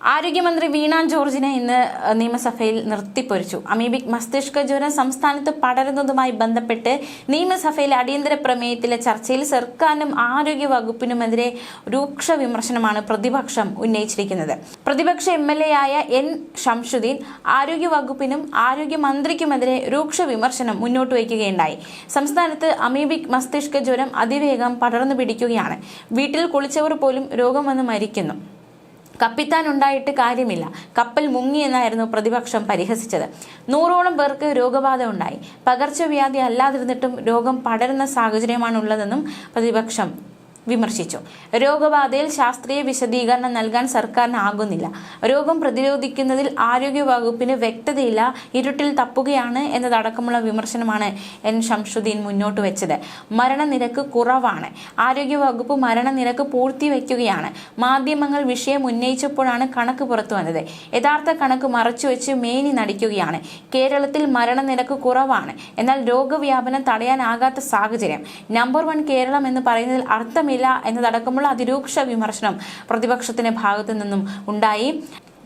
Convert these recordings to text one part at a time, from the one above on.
ആരോഗ്യമന്ത്രി വീണ ജോർജിനെ ഇന്ന് നിയമസഭയിൽ നിർത്തിപ്പൊരിച്ചു. അമീബിക് മസ്തിഷ്ക ജ്വരം സംസ്ഥാനത്ത് പടരുന്നതുമായി ബന്ധപ്പെട്ട് നിയമസഭയിലെ അടിയന്തര പ്രമേയത്തിലെ ചർച്ചയിൽ സർക്കാരിനും ആരോഗ്യ വകുപ്പിനുമെതിരെ രൂക്ഷ വിമർശനമാണ് പ്രതിപക്ഷം ഉന്നയിച്ചിരിക്കുന്നത്. പ്രതിപക്ഷ എം എൽ എ ആയ എൻ ഷംഷുദ്ദീൻ ആരോഗ്യ വകുപ്പിനും ആരോഗ്യമന്ത്രിക്കുമെതിരെ രൂക്ഷ വിമർശനം മുന്നോട്ട് വയ്ക്കുകയുണ്ടായി. സംസ്ഥാനത്ത് അമീബിക് മസ്തിഷ്ക ജ്വരം അതിവേഗം പടർന്നു പിടിക്കുകയാണ് വീട്ടിൽ കുളിച്ചവർ പോലും രോഗം വന്ന് മരിക്കുന്നു. കപ്പിത്താൻ ഉണ്ടായിട്ട് കാര്യമില്ല. കപ്പൽ മുങ്ങി എന്നായിരുന്നു പ്രതിപക്ഷം പരിഹസിച്ചത്. നൂറോളം പേർക്ക് രോഗബാധ ഉണ്ടായി. പകർച്ചവ്യാധി അല്ലാതിരുന്നിട്ടും രോഗം പടരുന്ന സാഹചര്യമാണുള്ളതെന്നും പ്രതിപക്ഷം വിമർശിച്ചു. രോഗബാധയിൽ ശാസ്ത്രീയ വിശദീകരണം നൽകാൻ സർക്കാരിനാകുന്നില്ല രോഗം പ്രതിരോധിക്കുന്നതിൽ ആരോഗ്യ വകുപ്പിന് വ്യക്തതയില്ല ഇരുട്ടിൽ തപ്പുകയാണ് എന്നതടക്കമുള്ള വിമർശനമാണ് എൻ. ഷംഷുദ്ദീൻ മുന്നോട്ട് വെച്ചത്. മരണനിരക്ക് കുറവാണ്. ആരോഗ്യ വകുപ്പ് മരണനിരക്ക് പൂഴ്ത്തിവെക്കുകയാണ് മാധ്യമങ്ങൾ വിഷയം ഉന്നയിച്ചപ്പോഴാണ് കണക്ക് പുറത്തു വന്നത്. യഥാർത്ഥ കണക്ക് മറച്ചുവെച്ച് മേനി നടിക്കുകയാണ്. കേരളത്തിൽ മരണനിരക്ക് കുറവാണ്. എന്നാൽ രോഗവ്യാപനം തടയാനാകാത്ത സാഹചര്യം. നമ്പർ വൺ കേരളം എന്ന് പറയുന്നതിൽ അർത്ഥമില്ല എന്നതടക്കമുള്ള അതിരൂക്ഷ വിമർശനം പ്രതിപക്ഷത്തിന്റെ ഭാഗത്തു നിന്നും ഉണ്ടായി.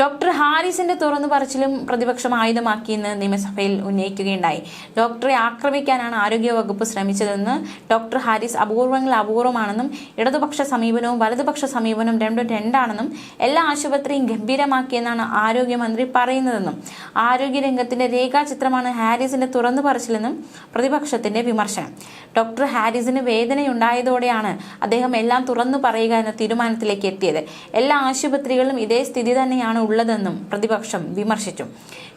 ഡോക്ടർ ഹാരിസിന്റെ തുറന്നു പറച്ചിലും പ്രതിപക്ഷം ആയുധമാക്കിയെന്ന് നിയമസഭയിൽ ഉന്നയിക്കുകയുണ്ടായി. ഡോക്ടറെ ആക്രമിക്കാനാണ് ആരോഗ്യവകുപ്പ് ശ്രമിച്ചതെന്ന് ഡോക്ടർ ഹാരിസ് അപൂർവങ്ങൾ അപൂർവമാണെന്നും ഇടതുപക്ഷ സമീപനവും വലതുപക്ഷ സമീപനവും രണ്ടും രണ്ടാണെന്നും എല്ലാ ആശുപത്രിയും ഗംഭീരമാക്കിയെന്നാണ് ആരോഗ്യമന്ത്രി പറയുന്നതെന്നും ആരോഗ്യരംഗത്തിന്റെ രേഖാചിത്രമാണ് ഹാരിസിന്റെ തുറന്നു പറച്ചിലെന്നും പ്രതിപക്ഷത്തിന്റെ വിമർശനം. ഡോക്ടർ ഹാരിസിന് വേദനയുണ്ടായതോടെയാണ് അദ്ദേഹം എല്ലാം തുറന്നു പറയുക എന്ന തീരുമാനത്തിലേക്ക് എത്തിയത്. എല്ലാ ആശുപത്രികളിലും ഇതേ സ്ഥിതി തന്നെയാണ് ഉള്ളതെന്നും പ്രതിപക്ഷം വിമർശിച്ചു.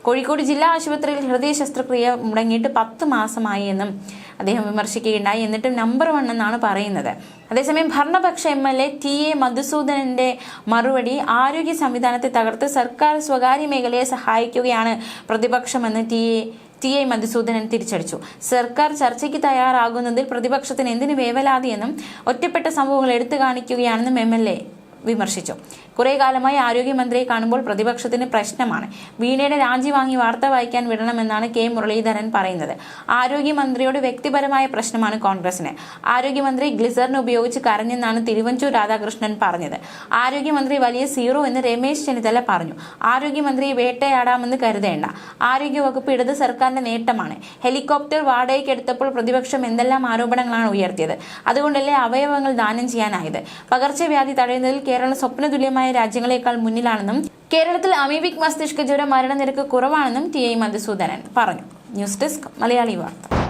കോഴിക്കോട് ജില്ലാ ആശുപത്രിയിൽ ഹൃദയ ശസ്ത്രക്രിയ മുടങ്ങിയിട്ട് പത്ത് മാസമായി എന്നും അദ്ദേഹം വിമർശിക്കുകയുണ്ടായി. എന്നിട്ടും നമ്പർ വൺ എന്നാണ് പറയുന്നത്. അതേസമയം ഭരണപക്ഷ M L A T A മധുസൂദനന്റെ മറുപടി ആരോഗ്യ സംവിധാനത്തെ തകർത്ത് സർക്കാർ സ്വകാര്യ മേഖലയെ സഹായിക്കുകയാണ് പ്രതിപക്ഷമെന്ന് T A T I Madhusoodanan തിരിച്ചടിച്ചു. സർക്കാർ ചർച്ചയ്ക്ക് തയ്യാറാകുന്നതിൽ പ്രതിപക്ഷത്തിന് എന്തിനു വേവലാതിയെന്നും ഒറ്റപ്പെട്ട സംഭവങ്ങൾ എടുത്തു കാണിക്കുകയാണെന്നും എം എൽ എ വിമർശിച്ചു. കുറെ കാലമായി ആരോഗ്യമന്ത്രിയെ കാണുമ്പോൾ പ്രതിപക്ഷത്തിന് പ്രശ്നമാണ്. വീണയുടെ രാജി വാങ്ങി വാർത്ത വായിക്കാൻ വിടണമെന്നാണ് കെ. മുരളീധരൻ പറയുന്നത്. ആരോഗ്യമന്ത്രിയോട് വ്യക്തിപരമായ പ്രശ്നമാണ് കോൺഗ്രസിന് ആരോഗ്യമന്ത്രി ഗ്ലിസറിന് ഉപയോഗിച്ച് കരഞ്ഞെന്നാണ് തിരുവഞ്ചൂർ രാധാകൃഷ്ണൻ പറഞ്ഞത്. ആരോഗ്യമന്ത്രി വലിയ സീറോ എന്ന് രമേശ് ചെന്നിത്തല പറഞ്ഞു. ആരോഗ്യമന്ത്രിയെ വേട്ടയാടാമെന്ന് കരുതേണ്ട. ആരോഗ്യവകുപ്പ് ഇടത് സർക്കാരിന്റെ നേട്ടമാണ്. ഹെലികോപ്റ്റർ വാടകയ്ക്ക് എടുത്തപ്പോൾ പ്രതിപക്ഷം എന്തെല്ലാം ആരോപണങ്ങളാണ് ഉയർത്തിയത്. അതുകൊണ്ടല്ലേ അവയവങ്ങൾ ദാനം ചെയ്യാനായത്. പകർച്ചവ്യാധി തടയുന്നതിൽ കേരളം സ്വപ്നതുല്യമായ രാജ്യങ്ങളെക്കാൾ മുന്നിലാണെന്നും കേരളത്തിൽ അമീബിക് മസ്തിഷ്ക ജ്വര മരണനിരക്ക് കുറവാണെന്നും ടി ഐ മധുസൂദനൻ പറഞ്ഞു. ന്യൂസ് ഡെസ്ക് മലയാളി വാർത്ത.